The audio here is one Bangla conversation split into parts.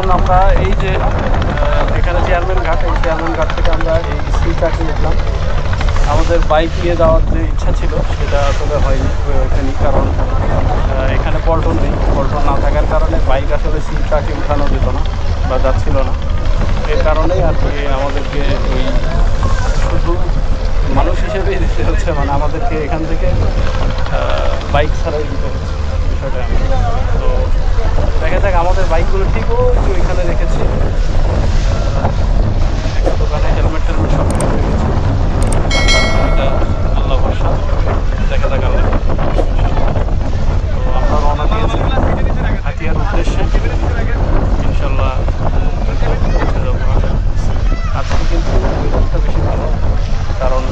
এখন আমরা এই যে এখানে চেয়ারম্যান ঘাট, এই চেয়ারম্যান ঘাট থেকে আমরা এই স্কুল ট্রাকে উঠলাম আমাদের বাইক নিয়ে যাওয়ার যে ইচ্ছা ছিল, সেটা আসলে হয়নি হয়ে কারণ এখানে পল্টন নেই। পল্টন না থাকার কারণে বাইক আসলে সি ট্রাকে উঠানো যেত না বা যাচ্ছিল না। এর কারণেই আর কি আমাদেরকে ওই শুধু মানুষ হিসেবেই দিতে হচ্ছে মানে আমাদেরকে এখান থেকে বাইক ছাড়াই দিতে হচ্ছে। বিষয়টা তো দেখা যাক, আমাদের বাইকগুলো ঠিকও একটু এখানে রেখেছি। একটা দোকানে হেলমেট টেলমেট এটা আল্লাহ ভরসা। দেখা যাক আল্লাহ তো আমরা রওনা দিয়েছি হাতিয়ার উদ্দেশ্যে। ইনশাল্লাহ পৌঁছে যাব। কিন্তু বেশি ভালো, কারণ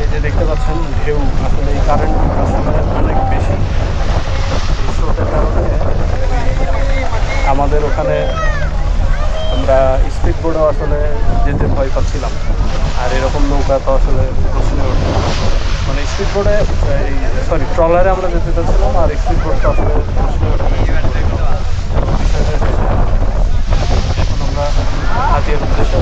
এই দেখতে পাচ্ছেন, ঢেউ। আসলে এই কারেন্ট আসলে অনেক বেশি। কারণে আমাদের ওখানে আমরা স্পিড বোর্ডেও আসলে যেতে ভয় পাচ্ছিলাম। আর এরকম নৌকা তো আসলে প্রশ্নে ওঠে মানে স্পিড বোর্ডে এই সরি ট্রলারে আমরা যেতে চাচ্ছিলাম আর স্পিড বোর্ডটা আসলে প্রশ্নে ওঠে আমরা হাতিয়ার উদ্দেশ্যে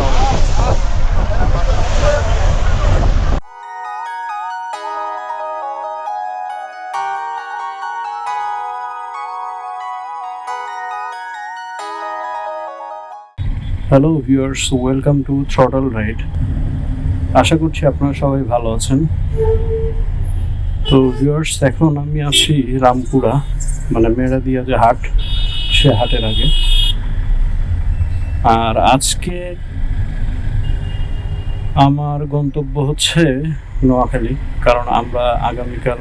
hello viewers welcome to throttle ride আশা করছি আপনারা সবাই ভালো আছেন। তো ভিউয়ার্স এখন আমি আছি রামপুরা মানে মেরাদিয়া যে হাট, সে হাটের আগে। আর আজকে আমার গন্তব্য হচ্ছে নোয়াখালী, কারণ আমরা আগামীকাল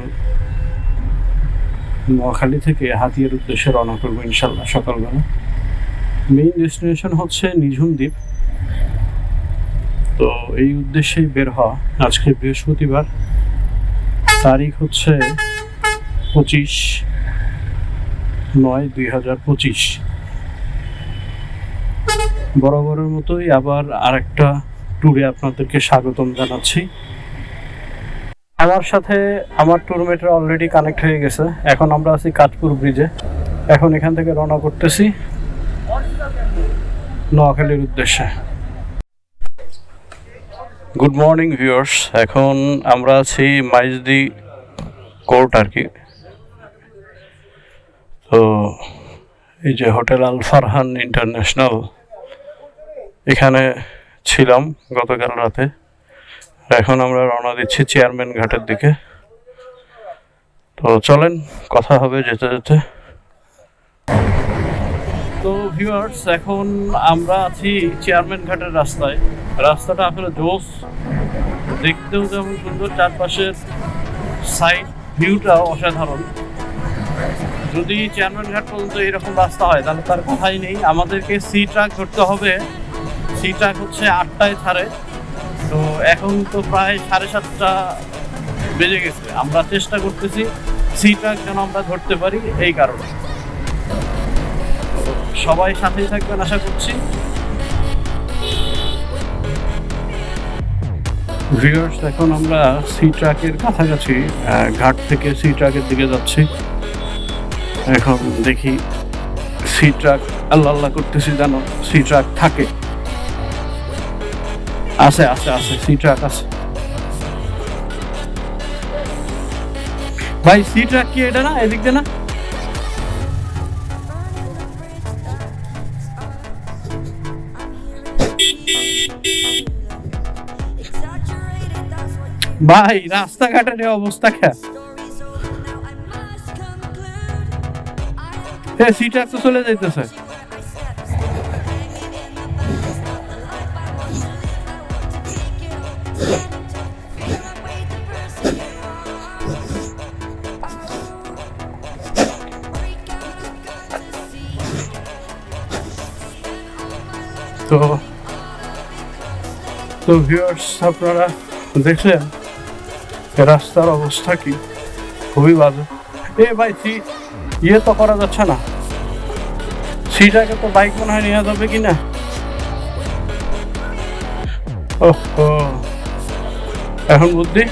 নোয়াখালী থেকে হাতিয়ার উদ্দেশ্যে রওনা করব ইনশাল্লাহ সকালবেলা। মেইন ডেস্টিনেশন হচ্ছে নিঝুম দ্বীপ। তো এই উদ্দেশ্যেই বের হওয়া আজকে বৃহস্পতিবার। তারিখ হচ্ছে পঁচিশ নয় দুই হাজার পঁচিশ। বরাবরের মতোই আবার আরেকটা ট্যুরে আপনাদেরকে স্বাগতম জানাচ্ছি। আমার সাথে আমার ট্যুরমেটরা অলরেডি কানেক্ট হয়ে গেছে। এখন আমরা আছি কাঠপুর ব্রিজে এখন এখান থেকে রওনা করতেছি। নোয়াখালীর উদ্দেশ্যে। গুড মর্নিং ভিউয়ার্স এখন আমরা আছি মাইজদি কোর্ট আর কি। তো এই যে হোটেল আল ফারহান ইন্টারন্যাশনাল, এখানে ছিলাম গতকাল রাতে। এখন আমরা রওনা দিচ্ছি চেয়ারম্যান ঘাটের দিকে। তো চলেন, কথা হবে যেতে যেতে। ভিউয়ার্স এখন আমরা আছি চেয়ারম্যান ঘাটের রাস্তায়। রাস্তাটা আসলে জোস দেখতেও যেমন সুন্দর, চারপাশের সাইড ভিউটা অসাধারণ। যদি চেয়ারম্যান ঘাট পর্যন্ত এরকম রাস্তা হয়, তাহলে তার কথাই নেই। আমাদেরকে সি ট্রাক ধরতে হবে। সি ট্রাক হচ্ছে আটটায় ছাড়ে। তো এখন তো প্রায় সাড়ে সাতটা বেজে গেছে। আমরা চেষ্টা করতেছি সি ট্রাক যেন আমরা ধরতে পারি, এই কারণে। সবাই সাথে থাকবেন, আশা করছি। ভিউয়ার্স এখন আমরা সি ট্রাকের কাছাকাছি ঘাট থেকে সি ট্রাকের দিকে যাচ্ছি। এখন দেখি সি ট্রাক আল্লাহ আল্লাহ করতেছি যেন সি ট্রাক থাকে। আছে আছে আছে সি ট্রাক আছে। ভাই সি ট্রাক কি এটা না? এদিক দিয়ে না? ভাই রাস্তাঘাটের অবস্থা খা এ সিটা তো চলে যাইতেছে। তো তো ভিউয়ার্স আপনারা দেখলেন? রাস্তার অবস্থা কি? খুবই বাজে। এ ভাই, সি ইয়ে তো করা যাচ্ছে না। সিটাকে তো বাইক মনে হয় নেওয়া যাবে কি না ওহো। এখন বুদ্ধি?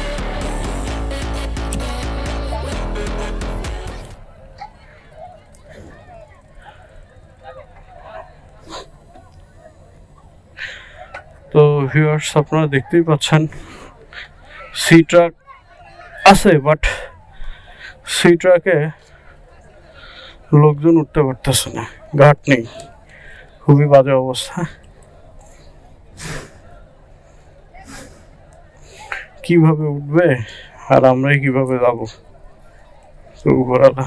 তো ভিউয়ার্স আপনারা দেখতেই পাচ্ছেন, সি ট্রাক আছে বাট সেই ট্রাকে লোকজন উঠতে পারতেছে না। ঘাট নেই। খুবই বাজে অবস্থা। কীভাবে উঠবে আর আমরাই কীভাবে যাব? তো উপরালা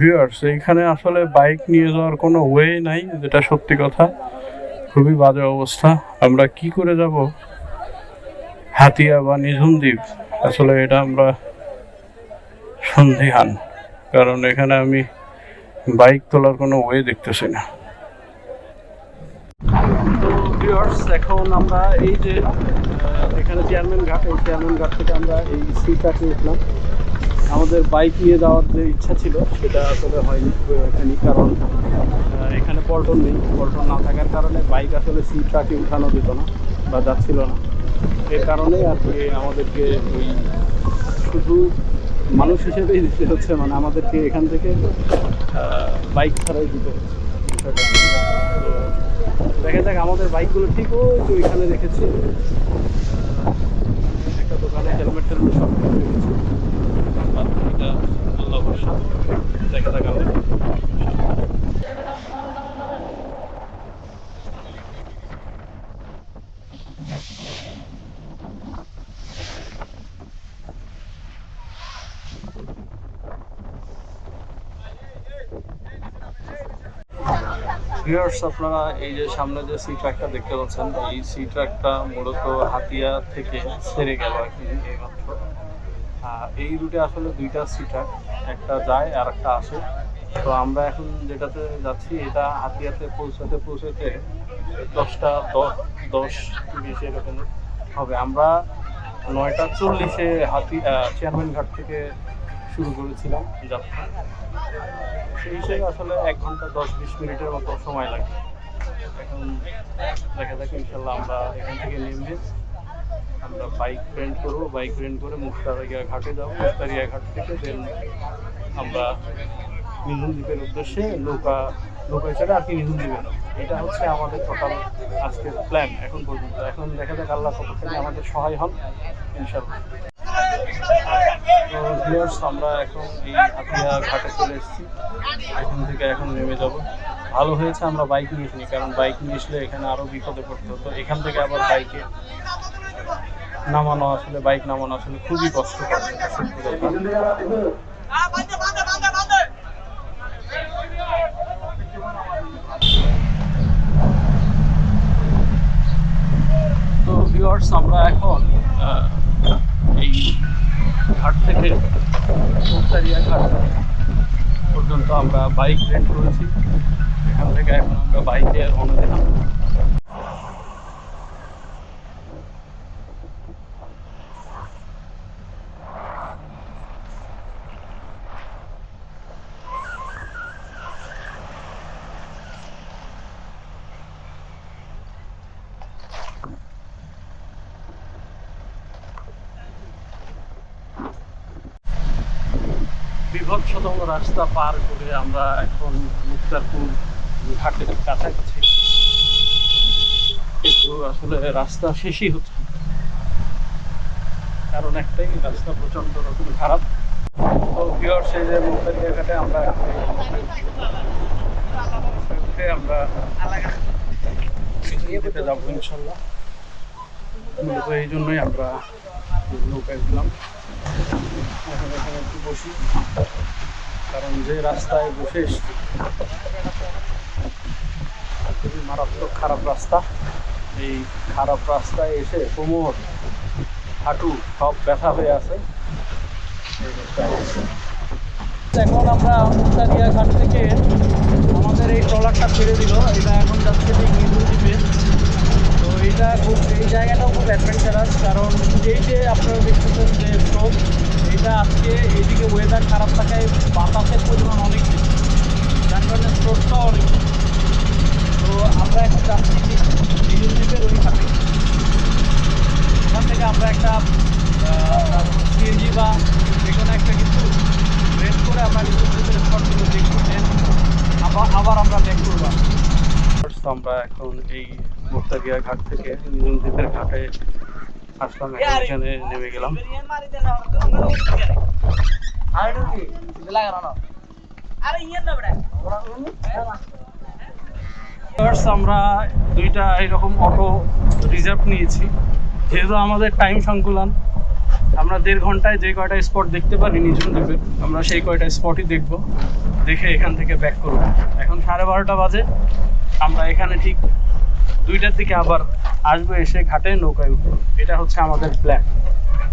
ভিউয়ার্স এইখানে আসলে বাইক নিয়ে যাওয়ার কোনো ওয়ে নাই, যেটা সত্যি কথা। খুবই বাজে অবস্থা। আমরা কি করে যাব? হাতিয়া বা নিঝুম দ্বীপ আসলে এটা আমরা সন্ধিহান, কারণ এখানে আমি বাইক তোলার কোনো ওয়ে দেখতেছি না। এখন আমরা এই যে এখানে চেয়ারম্যান ঘাট এই চেয়ারম্যান ঘাট থেকে আমরা এই সিটাকে উঠলাম। আমাদের বাইক নিয়ে যাওয়ার যে ইচ্ছা ছিল, সেটা আসলে হয়নি হয়ে ওঠেনি কারণ এখানে পল্টন নেই। পল্টন না থাকার কারণে বাইক আসলে সি ট্রাকে উঠানো যেত না বা যাচ্ছিল না। এর কারণে আর কি আমাদেরকে ওই শুধু মানুষ হিসেবেই দিতে হচ্ছে মানে আমাদেরকে এখান থেকে বাইক ছাড়াই দিতে হচ্ছে। তো দেখা যাক আমাদের বাইকগুলো ঠিক ওই তো ওইখানে রেখেছি। একটা দোকানে হেলমেট টেলমেট সব রেখেছি বাকিটা আল্লাহ দেখা যাক আল্লাহ। ভিউয়ার্স আপনারা এই যে সামনে যে সি ট্র্যাকটা দেখতে পাচ্ছেন, এই সি ট্র্যাকটা মূলত হাতিয়া থেকে ছেড়ে গেল আর কি এইমাত্র। এই রুটে আসলে দুইটা সি ট্র্যাক একটা যায় আর একটা আসে। তো আমরা এখন যেটাতে যাচ্ছি, এটা হাতিয়াতে পৌঁছাতে পৌঁছাতে দশটা দশ বিশ এরকম হবে। আমরা নয়টা চল্লিশে হাতি চেয়ারম্যান ঘাট থেকে শুরু করেছিলাম যাত্রা। সেই হিসেবে আসলে এক ঘণ্টা দশ বিশ মিনিটের মতো সময় লাগে। এখন দেখা যাক, ইনশাল্লাহ আমরা এখান থেকে নেমে আমরা বাইক রেন্ট করব। বাইক রেন্ট করে মুক্তারিয়া ঘাটে যাব। মুক্তারিয়া ঘাট থেকে দেন আমরা নিঝুম দ্বীপের উদ্দেশ্যে নৌকা নৌকায় চড়ে আর কি নিঝুম দ্বীপে এটা হচ্ছে আমাদের টোটাল আজকের প্ল্যান এখন পর্যন্ত। এখন দেখা যাক আল্লাহ কতখানি আমাদের সহায় হন, ইনশাল্লাহ। তো ভিউয়ার্স আমরা এখন এই হাতিয়া ঘাটে চলে এসেছি। এখান থেকে এখন নেমে যাব। ভালো হয়েছে আমরা বাইক নিয়ে এসিনি কারণ বাইক নিয়ে আসলে এখানে আরও বিপদে পড়তে হতো। এখান থেকে আবার বাইকে নামানো আসলে বাইক নামানো আসলে খুবই কষ্ট তো ভিউয়ার্স আমরা এখন পর্যন্ত আমরা বাইক রেন্ট করেছি। এখান থেকে এখন আমরা বাইকে রওনা দিলাম বিভৎসতম রাস্তা পার করে আমরা এখন মুক্তারপুর ঘাটের কাছাকাছি। কিন্তু আসলে রাস্তা শেষই হচ্ছে কারণ একটাই, রাস্তা প্রচণ্ড রকম খারাপ। তো ভিওর সেই যে মুক্তারিয়া ঘাটে আমরা আমরা যাব ইনশাল্লাহ। এই জন্যই আমরা নৌকায় এখানে একটু বসি কারণ যে রাস্তায় বসে খুবই মারাত্মক খারাপ রাস্তা। এই খারাপ রাস্তায় এসে কোমর, হাঁটু সব ব্যথা হয়ে আছে। এখন আমরা মুক্তারিয়া ঘাট থেকে আমাদের এই ট্রলারটা ছেড়ে দিল। এটা এখন যাচ্ছে ঠিক নিদুল দ্বীপে তো এটা খুব এই জায়গাটাও খুব অ্যাডভেঞ্চারাস কারণ এই যে আপনারা দেখতেছেন যে স্রোত এটা আজকে এইদিকে ওয়েদার খারাপ থাকায় বাতাসের পরিমাণ অনেক বেশি। যার কারণে স্রোতটাও অনেক তো আমরা এখন যাচ্ছি নিজের দ্বীপের ওই ওখান থেকে আমরা একটা সিএনজি বা যে কোনো একটা কিছু রেন্ট করে আমরা নিজের দ্বীপের স্পটগুলো দেখব আবার আবার আমরা ব্যাক করব। আমরা এখন এই মোত্তারিয়া ঘাট থেকে নিজের দ্বীপের ঘাটে আসলাম এখানে নেমে গেলাম। আমরা দুইটা এরকম অটো রিজার্ভ নিয়েছি। যেহেতু আমাদের টাইম সংকুলন আমরা দেড় ঘন্টায় যে কয়টা স্পট দেখতে পারি নিঝুম দ্বীপের আমরা সেই কয়টা স্পটই দেখব। দেখে এখান থেকে ব্যাক করব। এখন সাড়ে বারোটা বাজে। আমরা এখানে ঠিক দুইটার দিকে আবার আসব এসে ঘাটে নৌকায় উঠবো। এটা হচ্ছে আমাদের প্ল্যান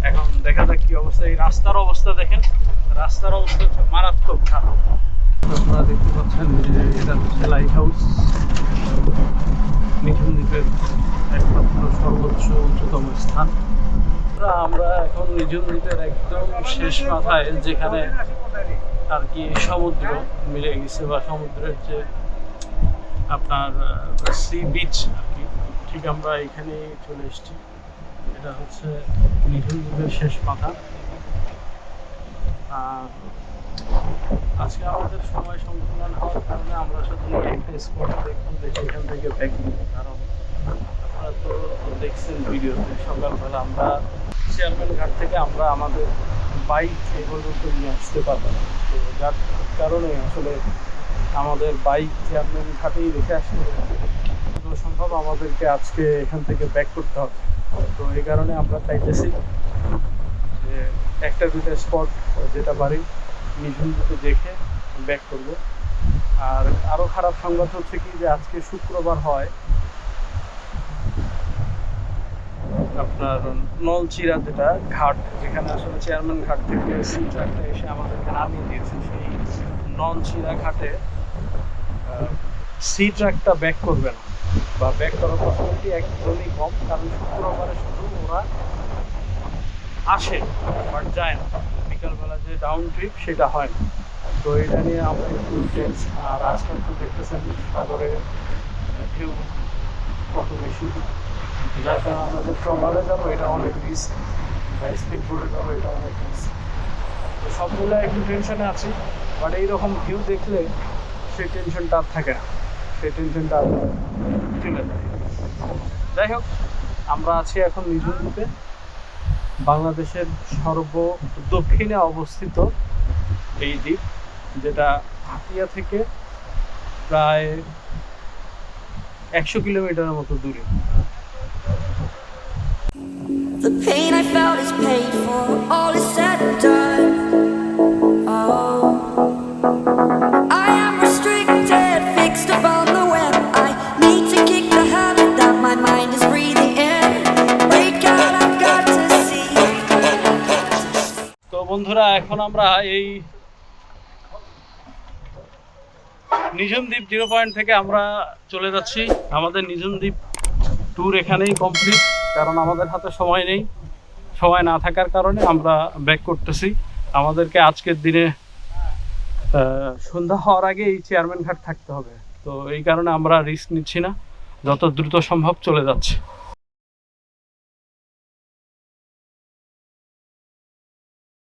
এখন দেখা যাক কি অবস্থা। এই রাস্তার অবস্থা দেখেন। রাস্তার অবস্থা হচ্ছে মারাত্মক খারাপ। আপনারা দেখতে পাচ্ছেন যে এটা হচ্ছে লাইট হাউস নিঝুম দ্বীপের একমাত্র সর্বোচ্চ উচ্চতম স্থান। আমরা- এখন নিঝুম দ্বীপের একদম শেষ মাথায় যেখানে আর কি সমুদ্র মিলে গেছে বা সমুদ্রের যে আপনার সি বিচ ঠিক আমরা এখানে চলে এসেছি। এটা হচ্ছে নিঝুম দ্বীপের শেষ মাথা আর আজকে আমাদের সময় সংকুলন হওয়ার কারণে আমরা শুধু একটা স্পট দেখব, দেখে এখান থেকে ব্যাক নিব কারণ আপনারা তো দেখছেন ভিডিওতে, সকালবেলা আমরা চেয়ারম্যান ঘাট থেকে আমরা আমাদের বাইক এগুলো নিয়ে আসতে পারলাম না। তো যার কারণে আসলে আমাদের বাইক চেয়ারম্যান ঘাটেই রেখে আসতে সম্ভব আমাদেরকে আজকে এখান থেকে ব্যাক করতে হবে। তো এই কারণে আমরা চাইতেছি যে একটা দুটো স্পট যেটা পারি নিঝুম দুটো দেখে ব্যাক করব। আর আরও খারাপ সংবাদ হচ্ছে কি যে আজকে শুক্রবার হয় আপনার নলচিরা যেটা ঘাট, যেখানে আসলে চেয়ারম্যান ঘাট থেকে সি এসে আমাদেরকে নামিয়ে দিয়েছে। সেই নলচিরা ঘাটে সি ট্রাকটা ব্যাক করবে না। বা ব্যাক করার পসিবিলিটি একদমই কম, কারণ শুক্রবারে শুধু ওরা আসে বাট যায় না। বিকালবেলা যে ডাউন ট্রিপ সেটা হয় না। তো এটা নিয়ে আমরা একটু টেন্স আর আজকাল তো দেখতেছেন, সাগরে ঢেউ কত বেশি। যার কারণে আমাদের ট্রমারে যাব, এটা অনেক রিস্ক বা স্পিড বোটে যাব, এটা অনেক রিস্ক তো সবগুলো একটু টেনশনে আছি বাট এইরকম ভিউ দেখলে সেই টেনশনটা আর থাকে না। সেই টেনশনটা আর চলে যায়। যাই হোক আমরা আছি এখন নিঝুম বাংলাদেশের সর্ব দক্ষিণে অবস্থিত এই দ্বীপ যেটা হাতিয়া থেকে প্রায় একশো কিলোমিটারের মতো দূরে। The pain I felt is paid for, all is বন্ধুরা এখন আমরা এই নিঝুম দ্বীপ জিরো পয়েন্ট থেকে আমরা চলে যাচ্ছি। আমাদের নিঝুম দ্বীপ ট্যুর এখানেই কমপ্লিট কারণ আমাদের হাতে সময় নেই। সময় না থাকার কারণে আমরা ব্যাক করতেছি। আমাদেরকে আজকের দিনে সন্ধ্যা হওয়ার আগে এই চেয়ারম্যান ঘাট থাকতে হবে। তো এই কারণে আমরা রিস্ক নিচ্ছি না। যত দ্রুত সম্ভব চলে যাচ্ছে।